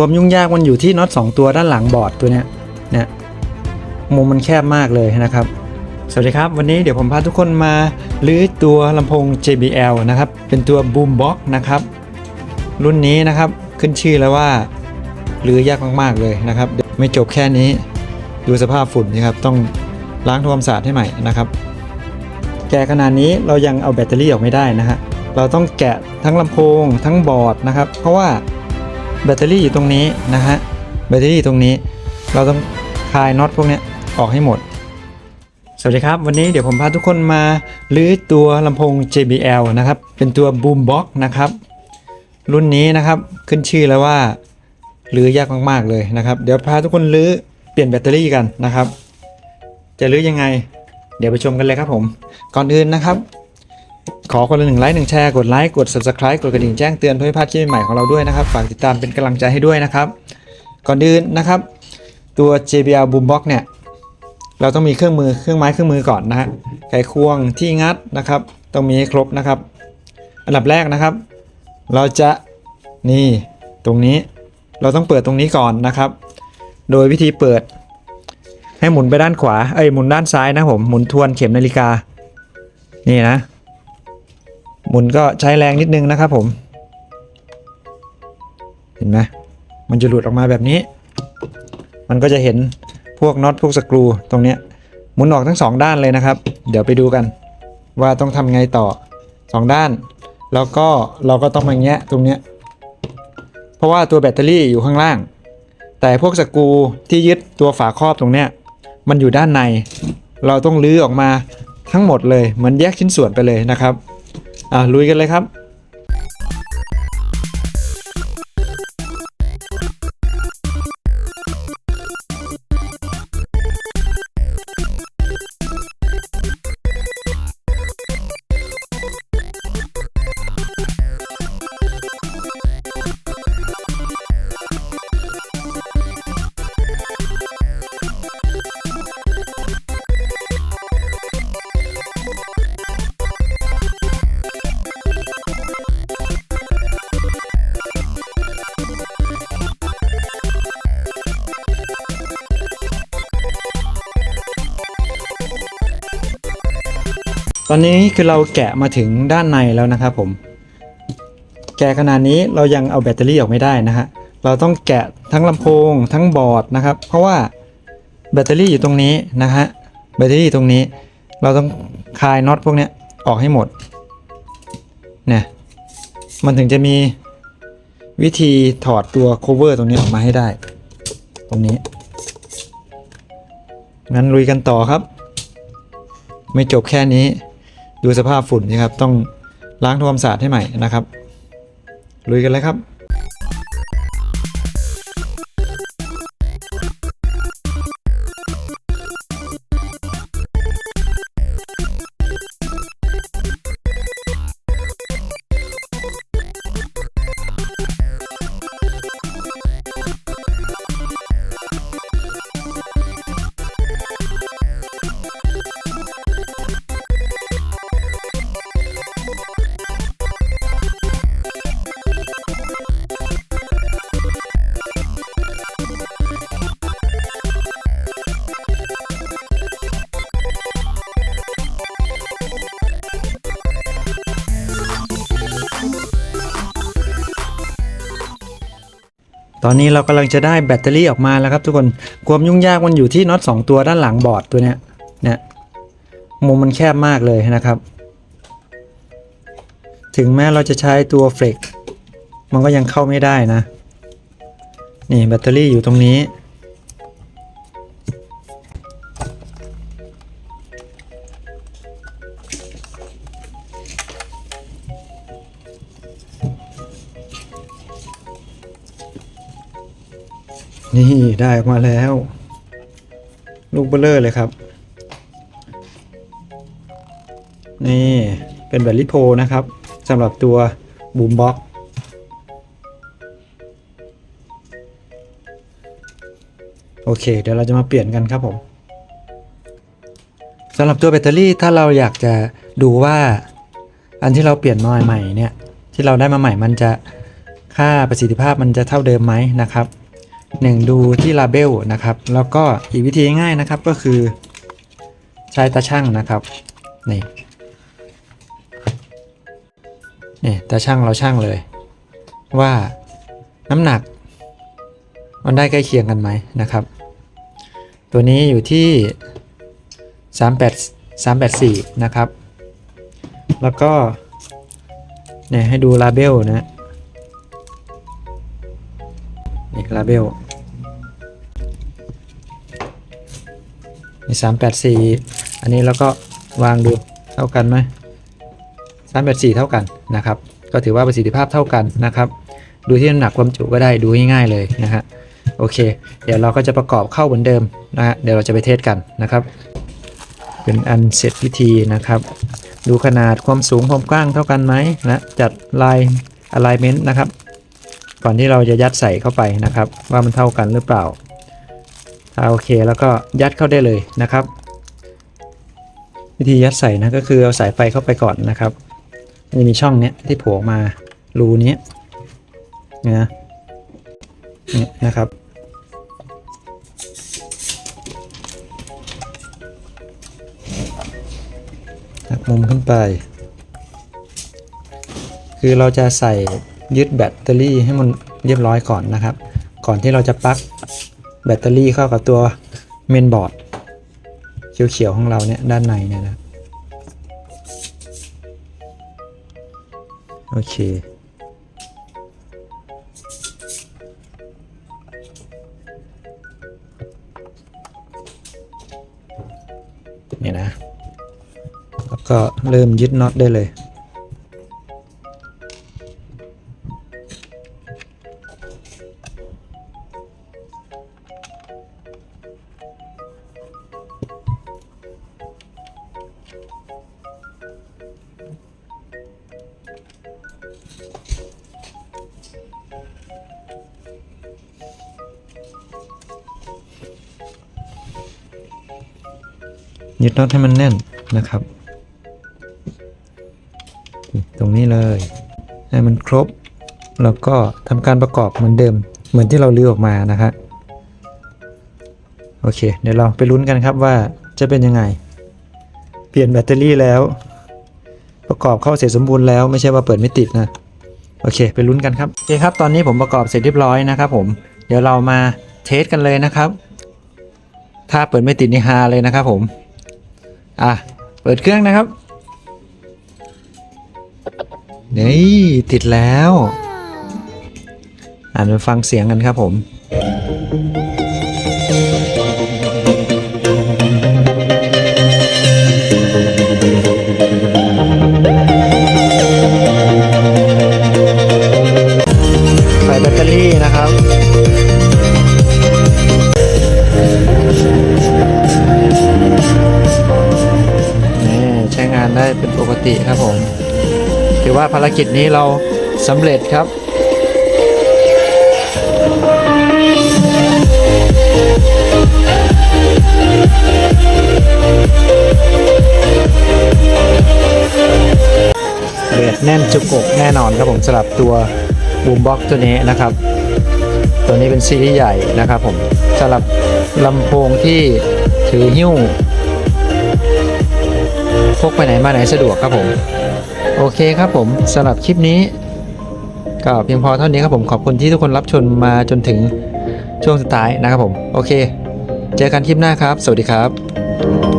ความยุ่งยากมันอยู่ที่น็อต2ตัวด้านหลังบอร์ดตัวเนี้ยเนี่ยมุมมันแคบมากเลยนะครับ สวัสดีครับ วันนี้เดี๋ยวผมพาทุกคนมาลื้อตัวลำโพง JBL นะครับ เป็นตัว Boom Box นะครับ รุ่นนี้นะครับขึ้นชื่อแล้วว่าลื้อยากมากๆเลยนะครับ ไม่จบแค่นี้ดูสภาพฝุ่นนะครับต้องล้างทำความสะอาดให้ใหม่นะครับ แกะขนาดนี้เรายังเอาแบตเตอรี่ออกไม่ได้นะฮะเราต้องแกะทั้งลำโพงทั้งบอร์ดนะครับ เพราะว่า แบตเตอรี่อยู่ตรงนี้นะฮะแบตเตอรี่ตรงนี้ เราต้องคลายน็อตพวกนี้ออกให้หมด สวัสดีครับ วันนี้เดี๋ยวผมพาทุกคนมาลื้อตัวลำโพง JBL นะครับ เป็นตัว Boom Box นะครับ รุ่นนี้นะครับขึ้นชื่อแล้วว่าลื้อยากมากๆเลยนะครับ เดี๋ยวพาทุกคนลื้อเปลี่ยนแบตเตอรี่กันนะครับ จะลื้อยังไง เดี๋ยวไปชมกันเลยครับผม ก่อนอื่นนะครับ ขอคนละหนึ่งไลค์หนึ่งแชร์กดไลค์กด subscribe กดกระดิ่งแจ้งเตือนเพื่อไม่พลาดคลิปใหม่ของเราด้วยนะครับ ฝากติดตามเป็นกำลังใจให้ด้วยนะครับ ก่อนอื่นนะครับ ตัว JBL Boombox เนี่ยเราต้องมีเครื่องมือเครื่องไม้เครื่องมือก่อนนะฮะไขควงที่งัดนะครับต้องมีให้ครบนะครับ อันดับแรกนะครับ เราจะนี่ตรงนี้เราต้องเปิดตรงนี้ก่อนนะครับ โดยวิธีเปิด ให้หมุนไปด้านขวาเอ้ยหมุนด้านซ้ายนะผมหมุนทวนเข็มนาฬิกา นี่นะ หมุนก็ใช้แรงนิดนึงนะครับผม เห็นไหมมันจะหลุดออกมาแบบนี้ มันก็จะเห็นพวกน็อตพวกสกรูตรงเนี้ยหมุนออกทั้งสองด้านเลยนะครับ เดี๋ยวไปดูกัน ว่าต้องทำไงต่อสองด้าน แล้วก็เราก็ต้องมาแงะตรงเนี้ยเพราะว่าตัวแบตเตอรี่อยู่ข้างล่าง แต่พวกสกรูที่ยึดตัวฝาครอบตรงเนี้ยมันอยู่ด้านใน เราต้องลื้อออกมาทั้งหมดเลยเหมือนแยกชิ้นส่วนไปเลยนะครับ อะลุยกันเลยครับ ตอนนี้คือเราแกะมาถึงด้านในแล้วนะครับผม แกะขนาดนี้เรายังเอาแบตเตอรี่ออกไม่ได้นะฮะ เราต้องแกะทั้งลำโพงทั้งบอร์ดนะครับ เพราะว่าแบตเตอรี่อยู่ตรงนี้นะฮะ แบตเตอรี่ตรงนี้ เราต้องคลายน็อตพวกนี้ออกให้หมด เนี่ย มันถึงจะมีวิธีถอดตัว cover ตรงนี้ออกมาให้ได้ ตรงนี้ งั้นลุยกันต่อครับ ไม่จบแค่นี้ ดูสภาพฝุ่นนะครับ ต้องล้างทำความสะอาดให้ใหม่นะครับลุยกันเลยครับ ตอนนี้เรากำลังจะได้แบตเตอรี่ออกมาแล้วครับทุกคนความยุ่งยากมันอยู่ที่น็อต2ตัวด้านหลังบอร์ดตัวเนี้ยเนี่ยมุมมันแคบมากเลยนะครับ ถึงแม้เราจะใช้ตัวเฟลกมันก็ยังเข้าไม่ได้นะ นี่แบตเตอรี่อยู่ตรงนี้ ได้ออกมาแล้ว ลูกเบลเลอร์เลยครับ นี่เป็นแบตลิโพนะครับสำหรับตัวบูมบ็อกโอเค เดี๋ยวเราจะมาเปลี่ยนกันครับผมสำหรับตัวแบตเตอรี่ถ้าเราอยากจะดูว่าอันที่เราเปลี่ยนมาใหม่เนี่ยที่เราได้มาใหม่มันจะค่าประสิทธิภาพมันจะเท่าเดิมไหมนะครับ 1 ดูที่ลาเบลนะครับ แล้วก็อีกวิธีง่ายนะครับก็คือ ใช้ตาช่างนะครับนี่นี่ตาช่างเราช่างเลย ว่าน้ำหนัก มันได้ใกล้เคียงกันไหมนะครับ ตัวนี้อยู่ที่38 384 นะครับ แล้วก็เนี่ยให้ดูลาเบลนะ ลาเบลนี่384อันนี้เราก็วางดูเท่ากันไหม384เท่ากันนะครับ ก็ถือว่าประสิทธิภาพเท่ากันนะครับ ดูที่น้ำหนักความจุก็ได้ดูง่ายๆเลยนะฮะโอเค เดี๋ยวเราก็จะประกอบเข้าเหมือนเดิมนะฮะเดี๋ยวเราจะไปเทสกันนะครับ เป็นอันเสร็จพิธีนะครับ ดูขนาดความสูงความกว้างเท่ากันไหมนะจัดลาย alignment นะครับ ก่อนที่เราจะยัดใส่เข้าไปนะครับ ว่ามันเท่ากันหรือเปล่าถ้าโอเคแล้วก็ยัดเข้าได้เลยนะครับ วิธียัดใส่นะก็คือเอาสายไฟเข้าไปก่อนนะครับนจะมีช่องเนี้ยที่โผล่มารูนี้นะเนี่ยนะครับหักมุมขึ้นไป คือเราจะใส่ ยึดแบตเตอรี่ให้มันเรียบร้อยก่อนนะครับ ก่อนที่เราจะปลั๊กแบตเตอรี่เข้ากับตัวเมนบอร์ดเขียวๆของเราเนี่ยด้านในเนี่ยนะโอเคเนี่ยนะ แล้วก็เริ่มยึดน็อตได้เลย ยึดน็อตให้มันแน่นนะครับ ตรงนี้เลยให้มันครบ แล้วก็ทำการประกอบเหมือนเดิม เหมือนที่เราลื้อออกมานะครับโอเค เดี๋ยวเราไปลุ้นกันครับว่าจะเป็นยังไง เปลี่ยนแบตเตอรี่แล้ว ประกอบเข้าเสร็จสมบูรณ์แล้วไม่ใช่ว่าเปิดไม่ติดนะโอเค ไปลุ้นกันครับโอเคครับ ตอนนี้ผมประกอบเสร็จเรียบร้อยนะครับผมเดี๋ยวเรามาเทสกันเลยนะครับ ถ้าเปิดไม่ติดนี่ฮาเลยนะครับผม อะ เปิดเครื่องนะครับ นี่ ติดแล้ว อ่านมาฟังเสียงกันครับผม ติครับผม ถือว่าภารกิจนี้เราสำเร็จครับเบสแน่นจุกอกแน่นอนครับผมสำหรับตัวบูมบ็อกตัวนี้นะครับ ตัวนี้เป็นซีรีส์ใหญ่นะครับผมสำหรับลำโพงที่ถือหิ้ว พกไปไหนมาไหนสะดวกครับผม โอเคครับผมสำหรับคลิปนี้ ก็เพียงพอเท่านี้ครับผมขอบคุณที่ทุกคนรับชมมาจนถึงช่วงสุดท้ายนะครับผม โอเค เจอกันคลิปหน้าครับ สวัสดีครับ